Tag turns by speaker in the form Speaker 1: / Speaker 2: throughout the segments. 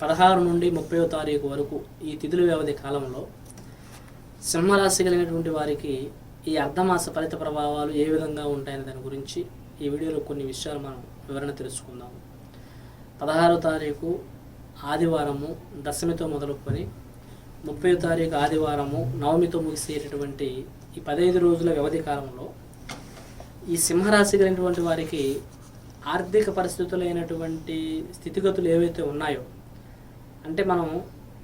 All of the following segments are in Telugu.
Speaker 1: పదహారు నుండి ముప్పయో తారీఖు వరకు ఈ తిథుల వ్యవధి కాలంలో సింహరాశి కలిగినటువంటి వారికి ఈ అర్ధమాస ఫలిత ప్రభావాలు ఏ విధంగా ఉంటాయనే దాని గురించి ఈ వీడియోలో కొన్ని విషయాలు మనం వివరణ తెలుసుకుందాం. పదహారో తారీఖు ఆదివారము దశమితో మొదలుకొని ముప్పై తారీఖు ఆదివారము నవమితో ముగిసేటటువంటి ఈ పదహైదు రోజుల వ్యవధి కాలంలో ఈ సింహరాశి కలిగినటువంటి వారికి ఆర్థిక పరిస్థితులైనటువంటి స్థితిగతులు ఏవైతే ఉన్నాయో అంటే మనం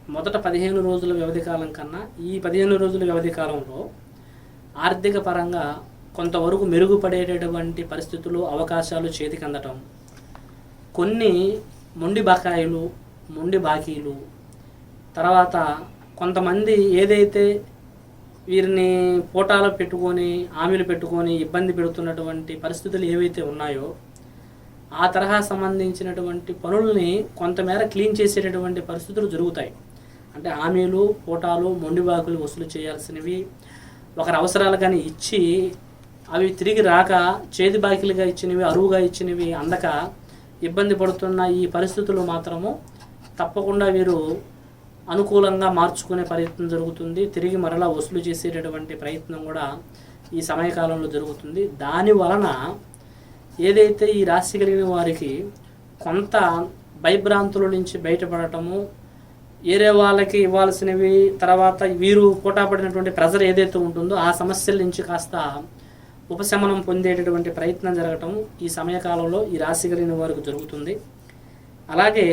Speaker 1: మొదట పదిహేను రోజుల వ్యవధి కాలం కన్నా ఈ పదిహేను రోజుల వ్యవధి కాలంలో ఆర్థిక పరంగా కొంతవరకు మెరుగుపడేటటువంటి పరిస్థితులు అవకాశాలు చేతికి అందటం కొన్ని మొండి బకాయిలు మొండి బాకీలు. తర్వాత కొంతమంది ఏదైతే వీరిని పోటాలు పెట్టుకొని హామీలు పెట్టుకొని ఇబ్బంది పెడుతున్నటువంటి పరిస్థితులు ఏవైతే ఉన్నాయో ఆ తరహా సంబంధించినటువంటి పనుల్ని కొంతమేర క్లీన్ చేసేటటువంటి పరిస్థితులు జరుగుతాయి. అంటే హామీలు పోటాలు మొండిబాకులు వసూలు చేయాల్సినవి ఒకరి అవసరాలు కానీ ఇచ్చి అవి తిరిగి రాక చేతి బాకీలుగా ఇచ్చినవి అరువుగా ఇచ్చినవి అందక ఇబ్బంది పడుతున్న ఈ పరిస్థితులు మాత్రము తప్పకుండా వీరు అనుకూలంగా మార్చుకునే ప్రయత్నం జరుగుతుంది. తిరిగి మరలా వసూలు చేసేటటువంటి ప్రయత్నం కూడా ఈ సమయకాలంలో జరుగుతుంది. దాని వలన ఏదైతే ఈ రాశి కలిగిన వారికి కొంత భయభ్రాంతుల నుంచి బయటపడటము వేరే వాళ్ళకి ఇవ్వాల్సినవి తర్వాత వీరు పోటాపడినటువంటి ప్రెజర్ ఏదైతే ఉంటుందో ఆ సమస్యల నుంచి కాస్త ఉపశమనం పొందేటటువంటి ప్రయత్నం జరగటం ఈ సమయకాలంలో ఈ రాశి కలిగిన వారికి జరుగుతుంది. అలాగే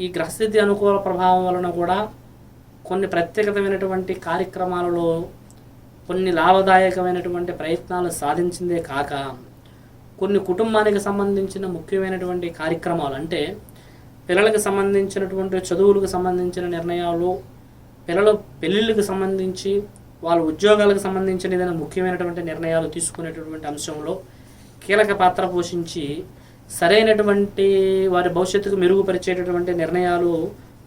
Speaker 1: ఈ గ్రహస్థితి అనుకూల ప్రభావం వలన కూడా కొన్ని ప్రత్యేకతమైనటువంటి కార్యక్రమాలలో కొన్ని లాభదాయకమైనటువంటి ప్రయత్నాలు సాధించిందే కాక కొన్ని కుటుంబానికి సంబంధించిన ముఖ్యమైనటువంటి కార్యక్రమాలు అంటే పిల్లలకు సంబంధించినటువంటి చదువులకు సంబంధించిన నిర్ణయాలు పిల్లల పెళ్ళిళ్ళకి సంబంధించి వాళ్ళ ఉద్యోగాలకు సంబంధించిన ఏదైనా ముఖ్యమైనటువంటి నిర్ణయాలు తీసుకునేటటువంటి అంశంలో కీలక పాత్ర పోషించి సరైనటువంటి వారి భవిష్యత్తుకు మెరుగుపరిచేటటువంటి నిర్ణయాలు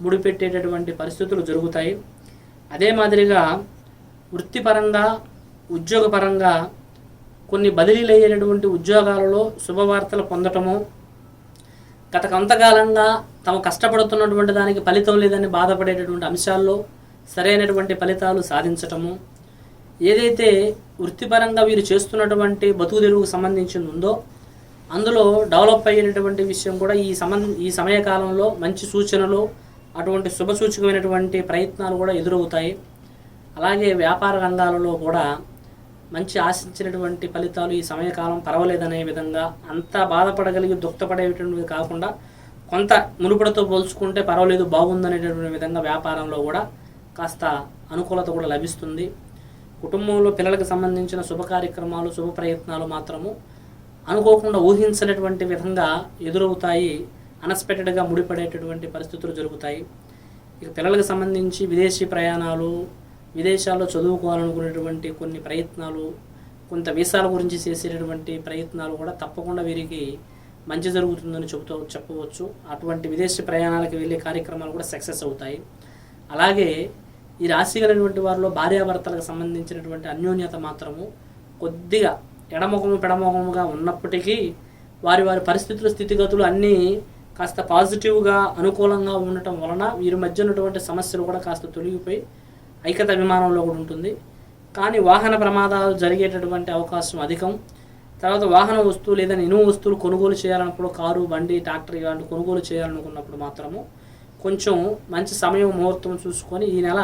Speaker 1: ముడిపెట్టేటటువంటి పరిస్థితులు జరుగుతాయి. అదే మాదిరిగా వృత్తిపరంగా ఉద్యోగపరంగా కొన్ని బదిలీలు అయ్యేటటువంటి ఉద్యోగాలలో శుభవార్తలు పొందటము గత కొంతకాలంగా తమ కష్టపడుతున్నటువంటి దానికి ఫలితం లేదని బాధపడేటటువంటి అంశాల్లో సరైనటువంటి ఫలితాలు సాధించటము ఏదైతే వృత్తిపరంగా వీరు చేస్తున్నటువంటి బతుకు తెరువుకు సంబంధించింది ఉందో అందులో డెవలప్ అయ్యేటటువంటి విషయం కూడా ఈ సంబంధ ఈ సమయకాలంలో మంచి సూచనలు అటువంటి శుభసూచకమైనటువంటి ప్రయత్నాలు కూడా ఎదురవుతాయి. అలాగే వ్యాపార రంగాలలో కూడా మంచి ఆశించినటువంటి ఫలితాలు ఈ సమయకాలం పర్వాలేదనే విధంగా అంత బాధపడగలిగి దుఃఖపడేటువంటివి కాకుండా కొంత మునుపటితో పోల్చుకుంటే పర్వాలేదు బాగుందనేటటువంటి విధంగా వ్యాపారంలో కూడా కాస్త అనుకూలత కూడా లభిస్తుంది. కుటుంబంలో పిల్లలకు సంబంధించిన శుభ కార్యక్రమాలు శుభ ప్రయత్నాలు మాత్రము అనుకోకుండా ఊహించినటువంటి విధంగా ఎదురవుతాయి అన్ఎక్స్పెక్టెడ్గా ముడిపడేటటువంటి పరిస్థితులు జరుగుతాయి. ఇక పిల్లలకు సంబంధించి విదేశీ ప్రయాణాలు విదేశాల్లో చదువుకోవాలనుకునేటువంటి కొన్ని ప్రయత్నాలు కొంత వీసాల గురించి చేసేటటువంటి ప్రయత్నాలు కూడా తప్పకుండా వీరికి మంచి జరుగుతుందని చెబుతూ చెప్పవచ్చు. అటువంటి విదేశీ ప్రయాణాలకు వెళ్ళే కార్యక్రమాలు కూడా సక్సెస్ అవుతాయి. అలాగే ఈ రాశి కలిగినటువంటి వారిలో భార్యాభర్తలకు సంబంధించినటువంటి అన్యోన్యత మాత్రము కొద్దిగా ఎడముఖము పెడముఖముగా ఉన్నప్పటికీ వారి వారి పరిస్థితుల స్థితిగతులు అన్నీ కాస్త పాజిటివ్గా అనుకూలంగా ఉండటం వలన వీరి మధ్య ఉన్నటువంటి సమస్యలు కూడా కాస్త తొలగిపోయి ఐక్యత విమానంలో కూడా ఉంటుంది. కానీ వాహన ప్రమాదాలు జరిగేటటువంటి అవకాశం అధికం. తర్వాత వాహన వస్తువు లేదా ఇనుము వస్తువులు కొనుగోలు చేయాలన్నప్పుడు కారు బండి ట్రాక్టర్ ఇలాంటి కొనుగోలు చేయాలనుకున్నప్పుడు మాత్రము కొంచెం మంచి సమయం ముహూర్తం చూసుకొని ఈ నెల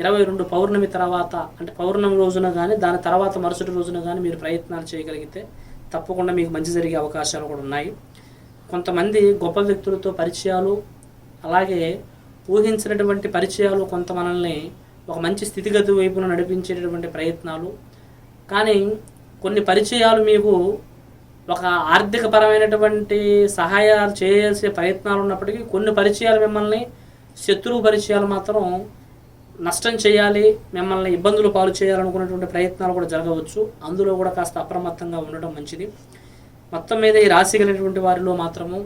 Speaker 1: ఇరవై రెండు పౌర్ణమి తర్వాత అంటే పౌర్ణమి రోజున కానీ దాని తర్వాత మరుసటి రోజున కానీ మీరు ప్రయత్నాలు చేయగలిగితే తప్పకుండా మీకు మంచి జరిగే అవకాశాలు కూడా ఉన్నాయి. కొంతమంది గొప్ప వ్యక్తులతో పరిచయాలు అలాగే ఊహించినటువంటి పరిచయాలు కొంత మనల్ని ఒక మంచి స్థితిగతి వైపున నడిపించేటటువంటి ప్రయత్నాలు. కానీ కొన్ని పరిచయాలు మీకు ఒక ఆర్థిక పరమైనటువంటి సహాయాలు చేసే ప్రయత్నాలు ఉన్నప్పటికీ కొన్ని పరిచయాలు మిమ్మల్ని శత్రువు పరిచయాలు మాత్రం నష్టం చేయాలి మిమ్మల్ని ఇబ్బందులు పాలు చేయాలనుకున్నటువంటి ప్రయత్నాలు కూడా జరగవచ్చు. అందులో కూడా కాస్త అప్రమత్తంగా ఉండటం మంచిది. మొత్తం మీద ఈ రాశి కలిగినటువంటి వారిలో మాత్రము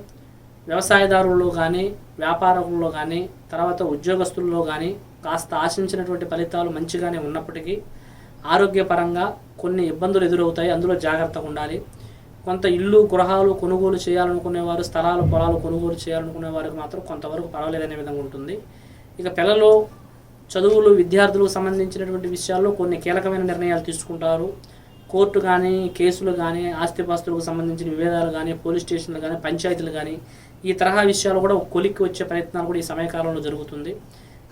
Speaker 1: వ్యవసాయదారుల్లో కానీ వ్యాపారంలో కానీ తర్వాత ఉద్యోగస్తుల్లో కానీ కాస్త ఆశించినటువంటి ఫలితాలు మంచిగానే ఉన్నప్పటికీ ఆరోగ్యపరంగా కొన్ని ఇబ్బందులు ఎదురవుతాయి. అందులో జాగ్రత్తగా ఉండాలి. కొంత ఇల్లు గృహాలు కొనుగోలు చేయాలనుకునేవారు స్థలాలు పొలాలు కొనుగోలు చేయాలనుకునే వారికి మాత్రం కొంతవరకు పర్వాలేదనే విధంగా ఉంటుంది. ఇక పిల్లలు చదువులు విద్యార్థులకు సంబంధించినటువంటి విషయాల్లో కొన్ని కీలకమైన నిర్ణయాలు తీసుకుంటారు. కోర్టు కానీ కేసులు కానీ ఆస్తిపాస్తులకు సంబంధించిన విభేదాలు కానీ పోలీస్ స్టేషన్లు కానీ పంచాయతీలు కానీ ఈ తరహా విషయాలు కూడా కొలిక్కి వచ్చే ప్రయత్నాలు కూడా ఈ సమయకాలంలో జరుగుతుంది.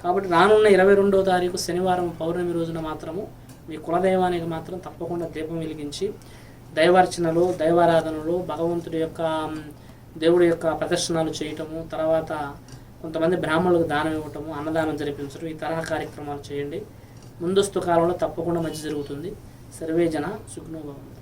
Speaker 1: కాబట్టి రానున్న ఇరవై రెండో తారీఖు శనివారం పౌర్ణమి రోజున మాత్రము మీ కులదైవానికి మాత్రం తప్పకుండా దీపం వెలిగించి దైవార్చనలు దైవారాధనలు భగవంతుడి యొక్క దేవుడి యొక్క ప్రదర్శనలు చేయటము తర్వాత కొంతమంది బ్రాహ్మణులకు దానం ఇవ్వటము అన్నదానం జరిపించడం ఈ తరహా కార్యక్రమాలు చేయండి. ముందస్తు కాలంలో తప్పకుండా మంచి జరుగుతుంది. సర్వే జన సుఖనోభవం